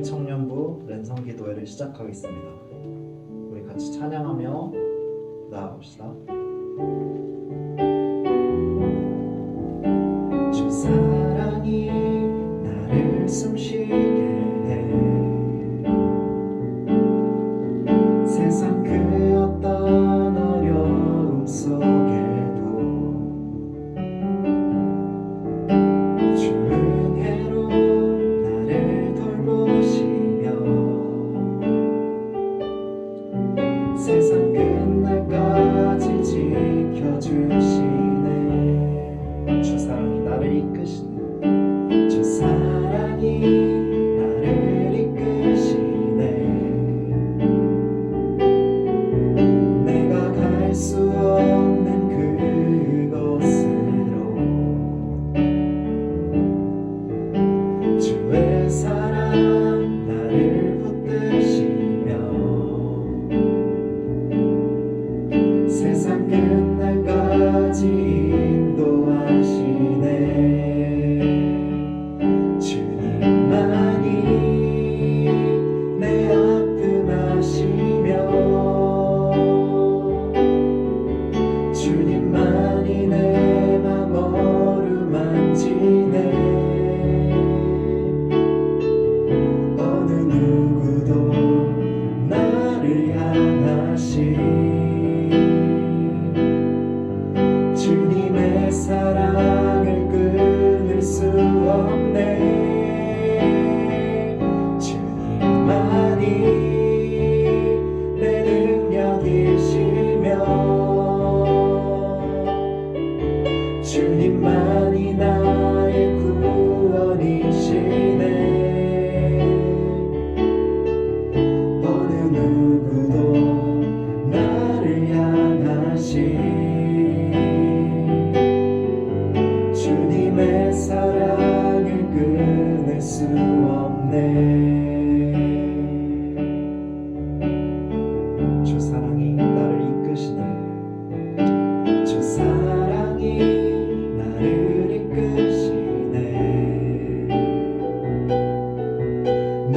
여행 청년부 랜선 기도회를 시작하겠습니다. 우리 같이 찬양하며 나아갑시다.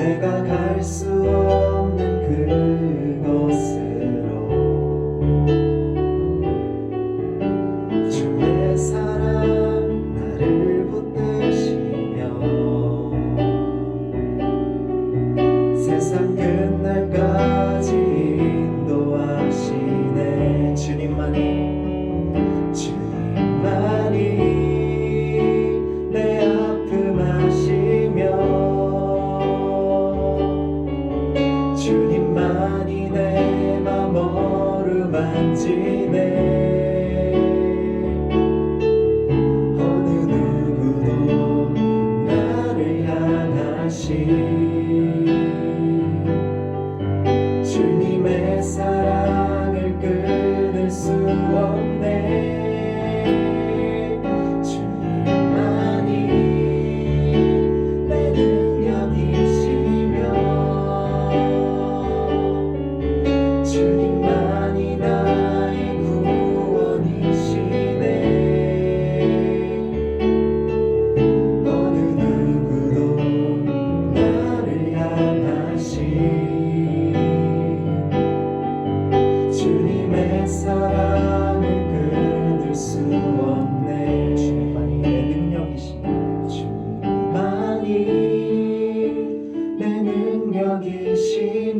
내가 갈 수 없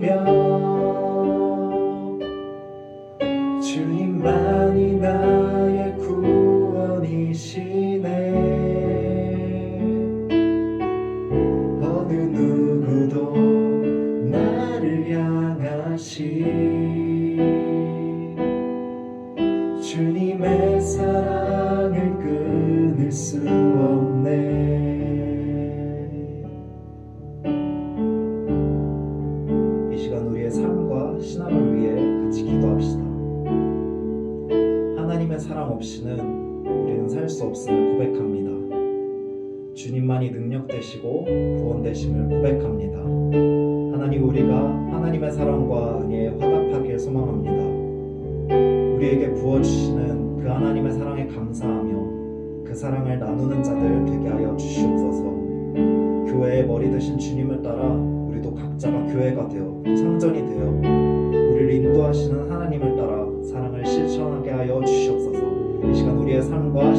능력이시며 주님만이 나의 구원이시네. 어느 누구도 나를 향하시. 주님의 사랑을 끊을 수 사랑과 은혜에 화답하길 소망합니다. 우리에게 부어주시는 그 하나님의 사랑에 감사하며 그 사랑을 나누는 자들 되게 하여 주시옵소서. 교회의 머리 되신 주님을 따라 우리도 각자가 교회가 되어 상전이 되어 우리를 인도하시는 하나님을 따라 사랑을 실천하게 하여 주시옵소서. 이 시간 우리의 삶과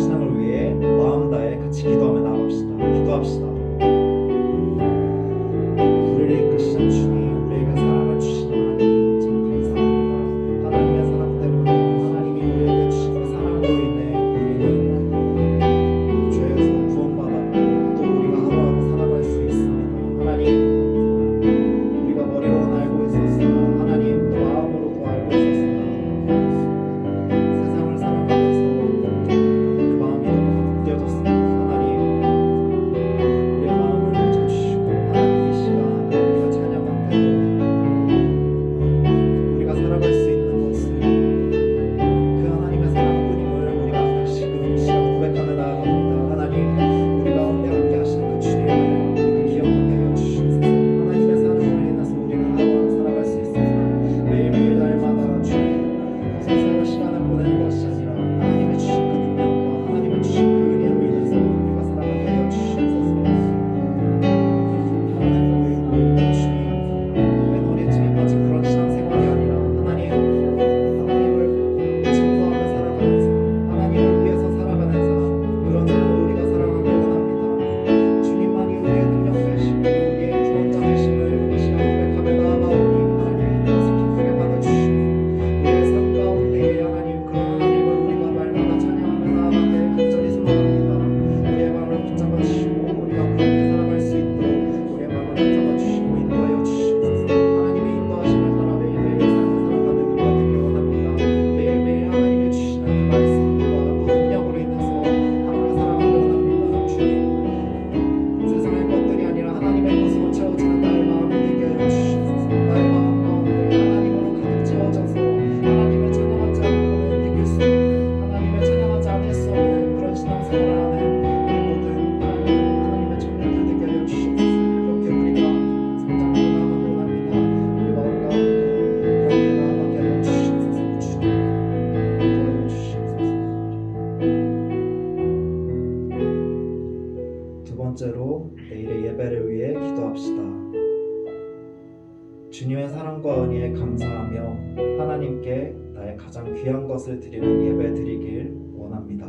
주님의 사랑과 은혜에 감사하며 하나님께 나의 가장 귀한 것을 드리는 예배 드리길 원합니다.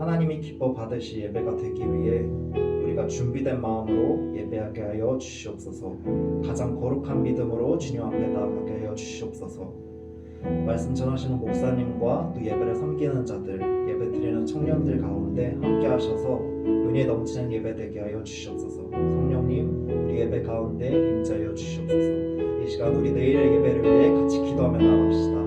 하나님이 기뻐 받으시 예배가 되기 위해 우리가 준비된 마음으로 예배하게 하여 주시옵소서. 가장 거룩한 믿음으로 주님 앞에 나가게 하여 주시옵소서. 말씀 전하시는 목사님과 또 예배를 섬기는 자들, 예배 드리는 청년들 가운데 함께 하셔서 은혜 넘치는 예배 되게 하여 주시옵소서. 성령님, 우리 예배 가운데 임재하여 주시옵소서. 이 시간 우리 내일의 예배를 위해 같이 기도하며 나갑시다.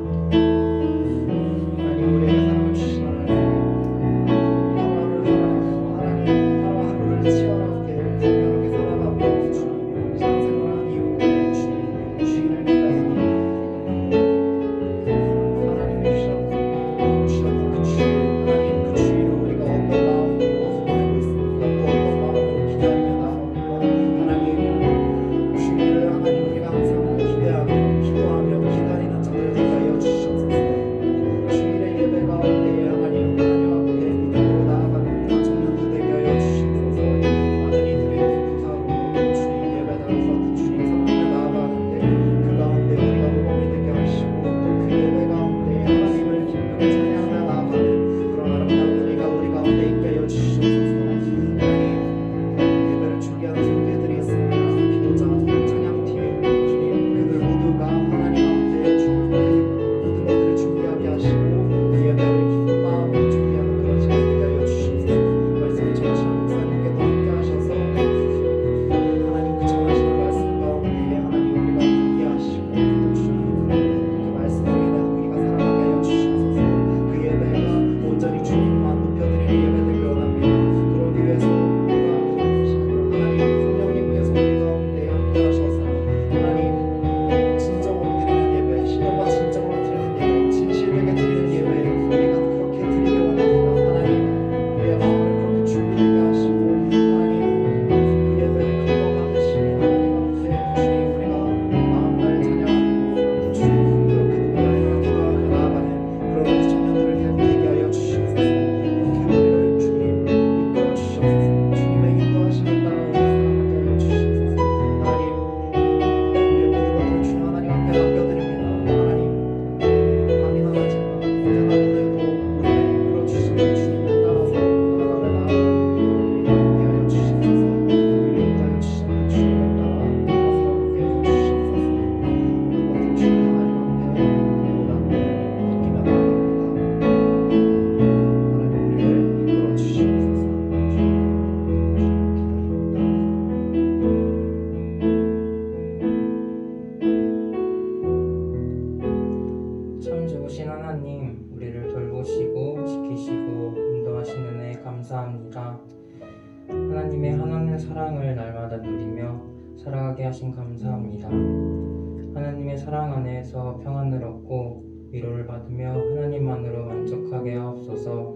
누리며 살아가게 하신 감사합니다. 하나님의 사랑 안에서 평안을 얻고 위로를 받으며 하나님만으로 만족하게 하옵소서.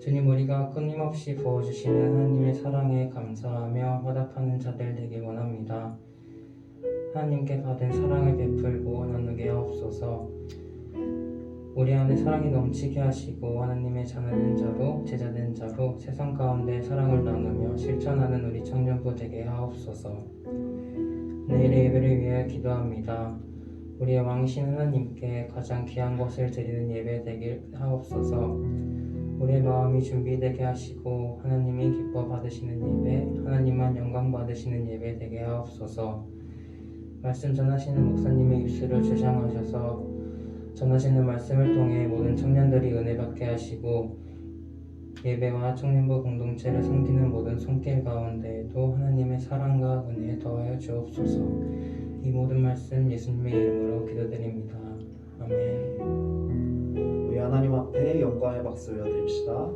주님 우리가 끊임없이 부어주시는 하나님의 사랑에 감사하며 화답하는 자들 되길 원합니다. 하나님께 받은 사랑을 베풀고 나누게 하옵소서. 우리 안에 사랑이 넘치게 하시고 하나님의 자녀된 자로 제자된 자로 세상 가운데 사랑을 나누며 실천하는 우리 청년부 되게 하옵소서. 내일의 예배를 위하여 기도합니다. 우리의 왕이신 하나님께 가장 귀한 것을 드리는 예배 되길 하옵소서. 우리의 마음이 준비되게 하시고 하나님이 기뻐 받으시는 예배, 하나님만 영광 받으시는 예배 되게 하옵소서. 말씀 전하시는 목사님의 입술을 주장하셔서 전하시는 말씀을 통해 모든 청년들이 은혜 받게 하시고 예배와 청년부 공동체를 섬기는 모든 손길 가운데에도 하나님의 사랑과 은혜 더하여 주옵소서. 이 모든 말씀 예수님의 이름으로 기도드립니다. 아멘. 우리 하나님 앞에 영광의 박수 올려드립시다.